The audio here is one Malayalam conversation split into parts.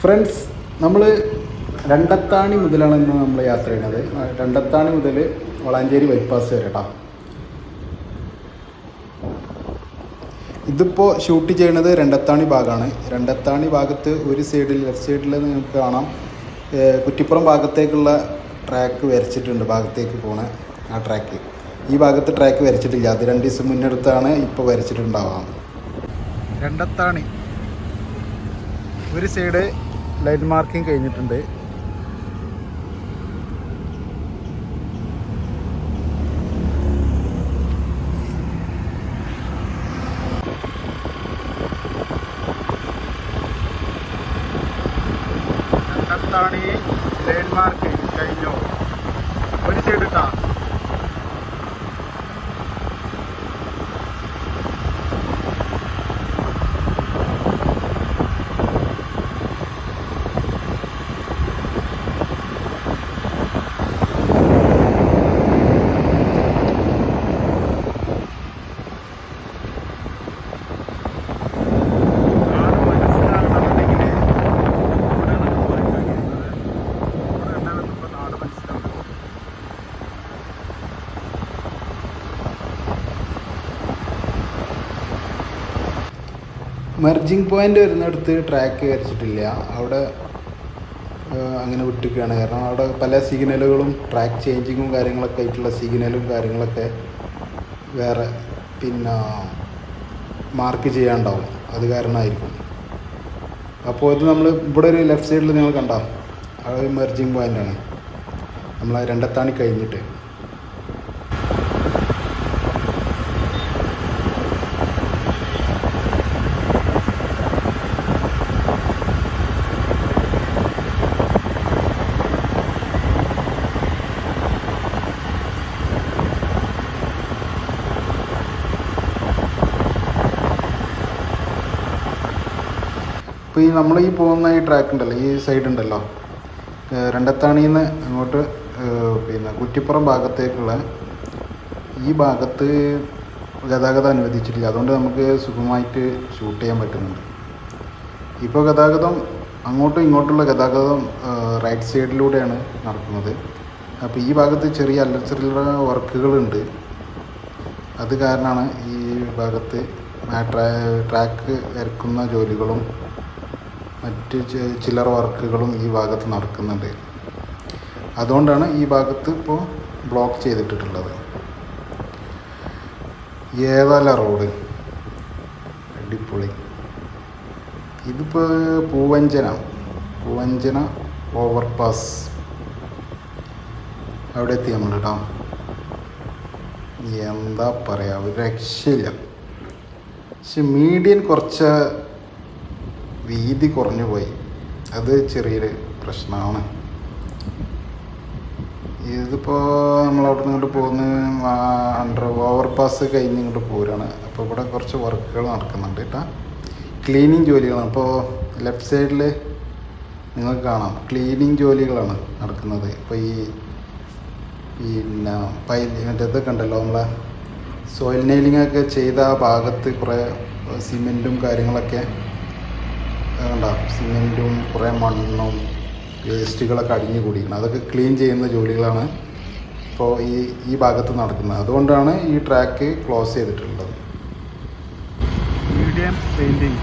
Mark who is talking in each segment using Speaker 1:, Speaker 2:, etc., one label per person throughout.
Speaker 1: ഫ്രണ്ട്സ് നമ്മൾ രണ്ടത്താണി മുതലാണ് ഇന്ന് നമ്മൾ യാത്ര ചെയ്യുന്നത്. രണ്ടത്താണി മുതൽ വളാഞ്ചേരി ബൈപ്പാസ് വരെ കേട്ടോ ഇതിപ്പോൾ ഷൂട്ട് ചെയ്യുന്നത് രണ്ടത്താണി ഭാഗമാണ് രണ്ടത്താണി ഭാഗത്ത് ഒരു സൈഡിൽ ലെഫ്റ്റ് സൈഡിൽ നിങ്ങൾക്ക് കാണാം. കുറ്റിപ്പുറം ഭാഗത്തേക്കുള്ള ട്രാക്ക് വരച്ചിട്ടുണ്ട് ഭാഗത്തേക്ക് പോണ ആ ട്രാക്ക് ഈ ഭാഗത്ത് ട്രാക്ക് വരച്ചിട്ടില്ല. അത് രണ്ട് ദിവസം മുന്നെടുത്താണ് ഇപ്പോൾ വരച്ചിട്ടുണ്ടാവാം. രണ്ടത്താണി. ഒരു സൈഡ് ലൈൻ മാർക്കിംഗ് കഴിഞ്ഞിട്ടുണ്ട് രണ്ടത്താണി ലൈൻ മാർക്ക് കഴിഞ്ഞു ഒരു സൈഡ് ഇട്ടാ നാട് മനസ്സിലാകണമെന്നുണ്ടെങ്കിൽ ഇവിടെയാണ് പോയി കഴിയുന്നത്. ഇവിടെ ഉണ്ടാകുന്ന ഇപ്പൊ നാട് മനസ്സിലാവും. മെർജിങ് പോയിന്റ് വരുന്നിടത്ത് ട്രാക്ക് വരച്ചിട്ടില്ല. അവിടെ അങ്ങനെ വിട്ടിരിക്കുകയാണ്. കാരണം അവിടെ പല സിഗ്നലുകളും ട്രാക്ക് ചേഞ്ചിങ്ങും കാര്യങ്ങളൊക്കെ ആയിട്ടുള്ള സിഗ്നലും കാര്യങ്ങളൊക്കെ വേറെ പിന്നെ മാർക്ക് ചെയ്യാണ്ടാവും അത് കാരണമായിരിക്കും. അപ്പോൾ ഇത് നമ്മൾ ഇവിടെ ഒരു ലെഫ്റ്റ് സൈഡിൽ നിങ്ങൾ കണ്ടോ. അത് മെർജിങ് പോയിന്റാണ് നമ്മൾ രണ്ടത്താണി കഴിഞ്ഞിട്ട്. നമ്മൾ ഈ പോകുന്ന ഈ ട്രാക്ക് ഉണ്ടല്ലോ ഈ സൈഡ് ഉണ്ടല്ലോ. രണ്ടത്താണിയിൽ നിന്ന് അങ്ങോട്ട് പിന്നെ കുറ്റിപ്പുറം ഭാഗത്തേക്കുള്ള ഈ ഭാഗത്ത് ഗതാഗതം അനുവദിച്ചിട്ടില്ല. അതുകൊണ്ട് നമുക്ക് സുഖമായിട്ട് ഷൂട്ട് ചെയ്യാൻ പറ്റുന്നുണ്ട്. ഇപ്പോൾ ഗതാഗതം അങ്ങോട്ടും ഇങ്ങോട്ടുള്ള ഗതാഗതം റൈറ്റ് സൈഡിലൂടെയാണ് നടക്കുന്നത്. അപ്പോൾ ഈ ഭാഗത്ത് ചെറിയ അല്ലറ വർക്കുകളുണ്ട്. അത് കാരണമാണ് ഈ ഭാഗത്ത് ട്രാക്ക് ഇറക്കുന്ന ജോലികളും മറ്റ് ചില്ലറ വർക്കുകളും ഈ ഭാഗത്ത് നടക്കുന്നുണ്ട്. അതുകൊണ്ടാണ് ഈ ഭാഗത്ത് ഇപ്പോൾ ബ്ലോക്ക് ചെയ്തിട്ടിട്ടുള്ളത്. ഏതല റോഡ് അടിപൊളി. ഇതിപ്പോൾ പൂവഞ്ചന. പൂവഞ്ചന ഓവർപാസ് അവിടെ എത്തി നമ്മൾ കേട്ടോ എന്താ പറയുക ഒരു രക്ഷയില്ല. പക്ഷെ മീഡിയൻ കുറച്ച് വീതി കുറഞ്ഞു പോയി. അത് ചെറിയൊരു പ്രശ്നമാണ്. ഇതിപ്പോൾ നമ്മൾ അവിടെ നിന്ന് ഇങ്ങോട്ട് പോകുന്ന അണ്ടർ ഓവർ പാസ് കഴിഞ്ഞ് ഇങ്ങോട്ട് പോരാണ്. അപ്പോൾ ഇവിടെ കുറച്ച് വർക്കുകൾ നടക്കുന്നുണ്ട് കേട്ടോ. ക്ലീനിങ് ജോലികളാണ്. അപ്പോൾ ലെഫ്റ്റ് സൈഡിൽ നിങ്ങൾക്ക് കാണാം. ക്ലീനിങ് ജോലികളാണ് നടക്കുന്നത്. ഇപ്പോൾ ഈ പിന്നെ പൈ മറ്റേ ഇതൊക്കെ ഉണ്ടല്ലോ നമ്മളെ സോയിൽ നെയിലിംഗ് ഒക്കെ ചെയ്ത ആ ഭാഗത്ത് കുറേ സിമെന്റും കാര്യങ്ങളൊക്കെ കണ്ടോ സിമെന്റും കുറേ മണ്ണും വേസ്റ്റുകളൊക്കെ അടിഞ്ഞു കൂടിയിരിക്കണം. അതൊക്കെ ക്ലീൻ ചെയ്യുന്ന ജോലികളാണ് ഇപ്പോൾ ഈ ഈ ഭാഗത്ത് നടക്കുന്നത്. അതുകൊണ്ടാണ് ഈ ട്രാക്ക് ക്ലോസ് ചെയ്തിട്ടുള്ളത്. Medium painting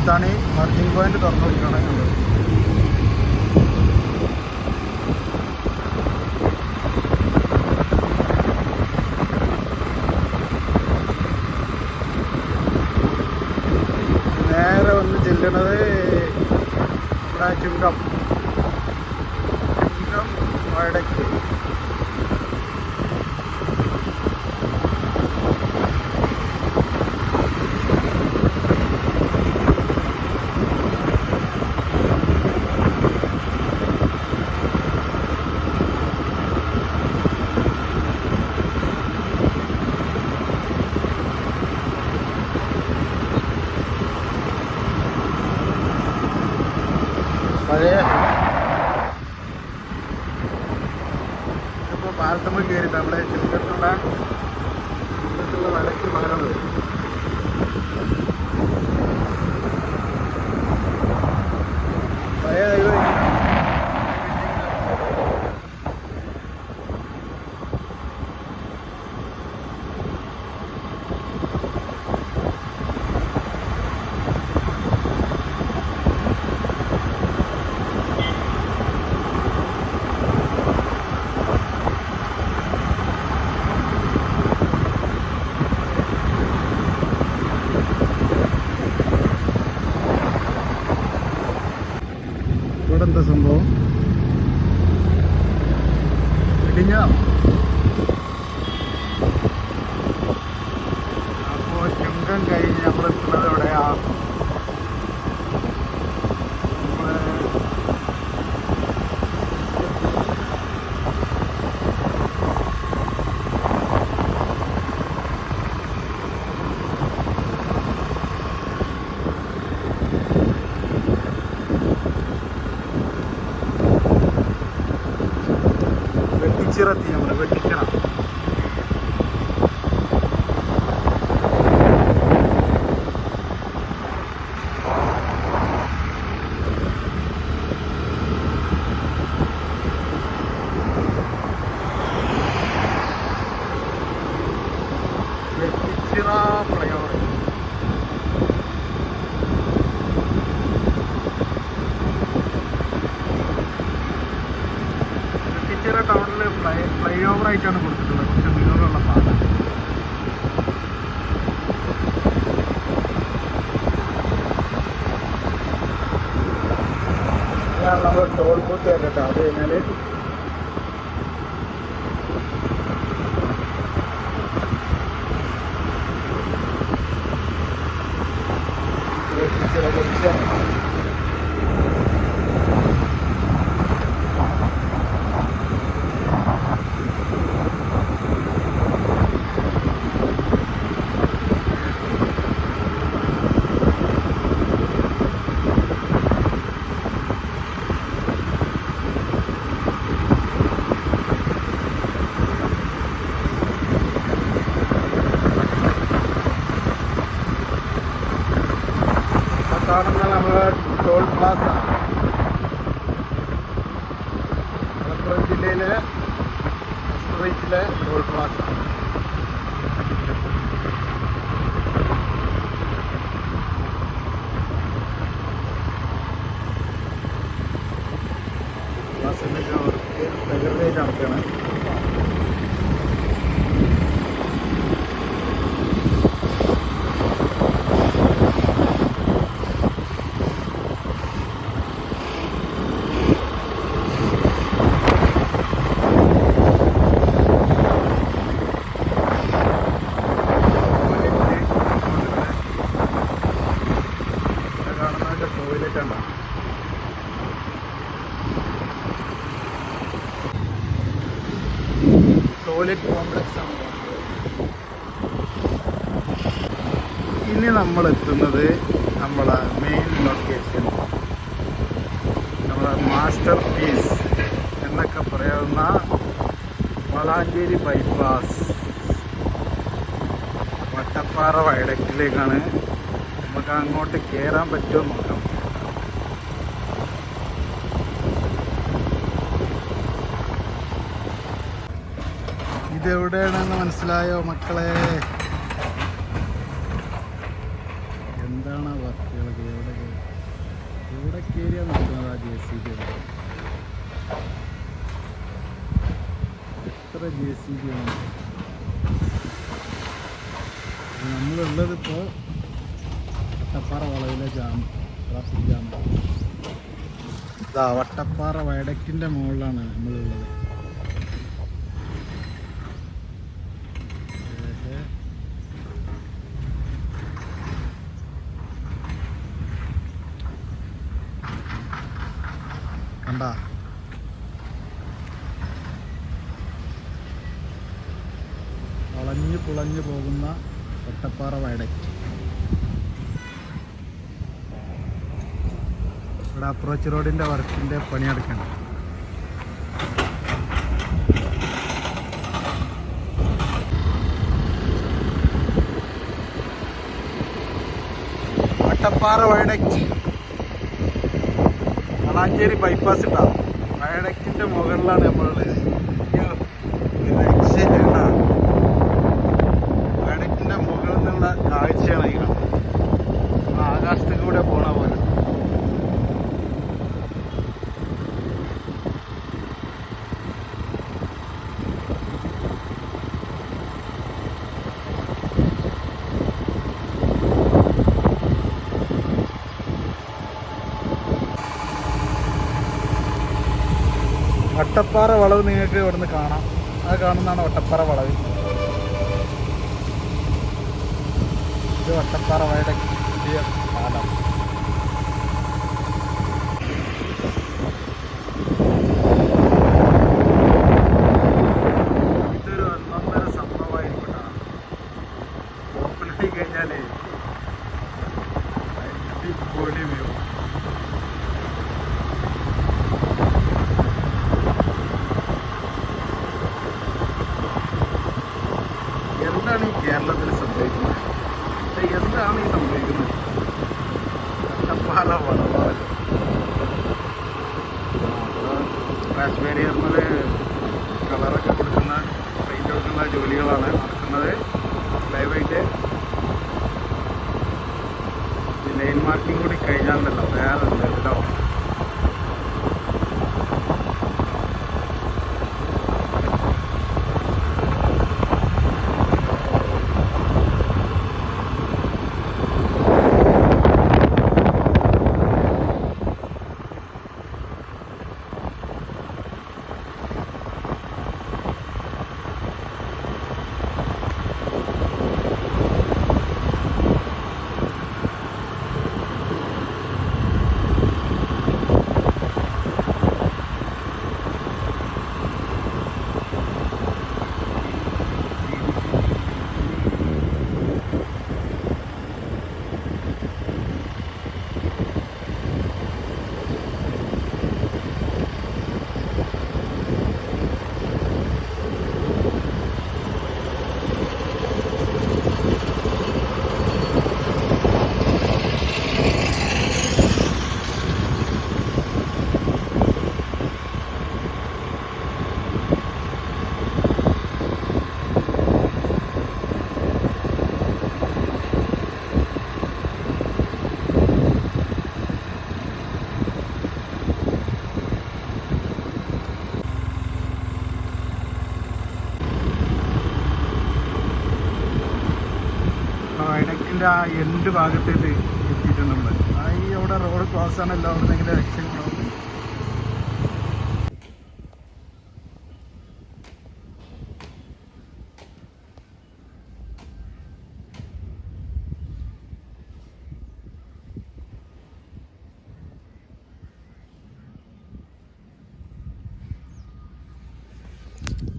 Speaker 1: Puthanathani merging point തുറന്നു കൊടുക്കണം ratillo, കാണുന്ന നമ്മുടെ ടോൾ പ്ലാസ മലപ്പുറം ജില്ലയിലെ ടോൾ പ്ലാസ നമ്മൾ എത്തുന്നത് നമ്മളെ മെയിൻ ലൊക്കേഷൻ നമ്മളെ മാസ്റ്റർ പീസ് എന്നൊക്കെ പറയാവുന്ന വളാഞ്ചേരി ബൈപ്പാസ് വട്ടപ്പാറ വയഡക്റ്റിലേക്കാണ് നമുക്ക് അങ്ങോട്ട് കയറാൻ പറ്റുമോ നോക്കാം. ഇതെവിടെയാണെന്ന് മനസ്സിലായോ മക്കളെ? ഇതാ വട്ടപ്പാറ വയഡക്റ്റിന്റെ മുകളിലാണ് നമ്മളുള്ളത്. കണ്ടാ വളഞ്ഞു പുളഞ്ഞു പോകുന്ന വട്ടപ്പാറ വയഡക്റ്റ് ഇവിടെ അപ്രോച്ച് റോഡിന്റെ വർക്കിന്റെ നടക്കണം. വട്ടപ്പാറ വയഡക്റ്റ്. വളാഞ്ചേരി ബൈപ്പാസ് ഉണ്ടാവും വയഡക്റ്റിന്റെ മുകളിലാണ് നമ്മളുള്ളത്. വയഡക്റ്റിന്റെ മുകളിൽ നിന്നുള്ള കാഴ്ചയാണ് ഈ കാണുന്നത്. ആ കൂടെ പോണ പോലെ. വട്ടപ്പാറ വളവ് നിങ്ങൾക്ക് ഇവിടുന്ന് കാണാം. അത് കാണുന്നതാണ് വട്ടപ്പാറ വളവ്. ഇത് വട്ടപ്പാറ വയയുടെ പുതിയ പാലം. വയനക്കിന്റെ ആ എൻഡ് ഭാഗത്തേക്ക് എത്തിയിട്ടുണ്ട് നമ്മൾ ആ ഈ അവിടെ റോഡ് ക്രോസ് ആണല്ലോ അവിടെ നിന്ന് രക്ഷ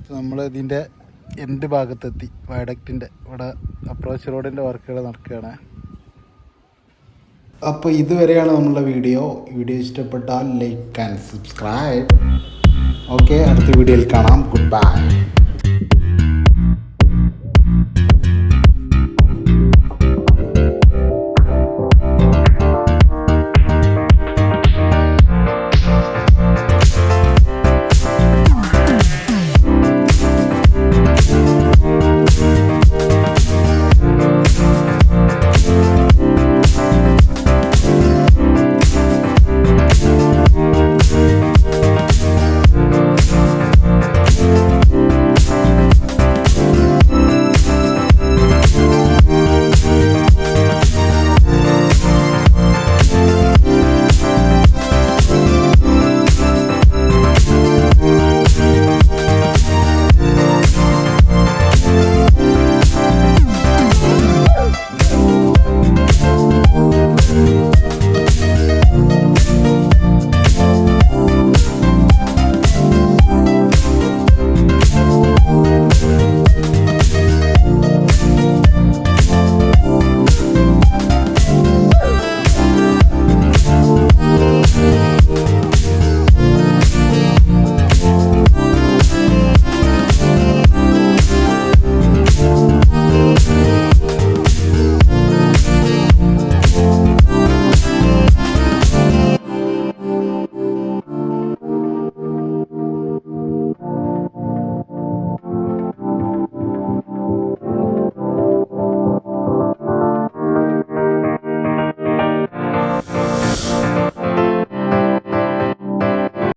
Speaker 1: നമ്മൾ എൻഡ് ഭാഗത്തെത്തി. വയഡക്റ്റിന്റെ ഇവിടെ അപ്രോച്ച് റോഡിന്റെ വർക്കുകൾ നടക്കുകയാണ്. അപ്പോൾ ഇതുവരെയാണ് നമ്മളുടെ വീഡിയോ. വീഡിയോ ഇഷ്ടപ്പെട്ടാൽ ലൈക്ക് ആൻഡ് സബ്സ്ക്രൈബ് ഓക്കെ അടുത്ത വീഡിയോയിൽ കാണാം. Good bye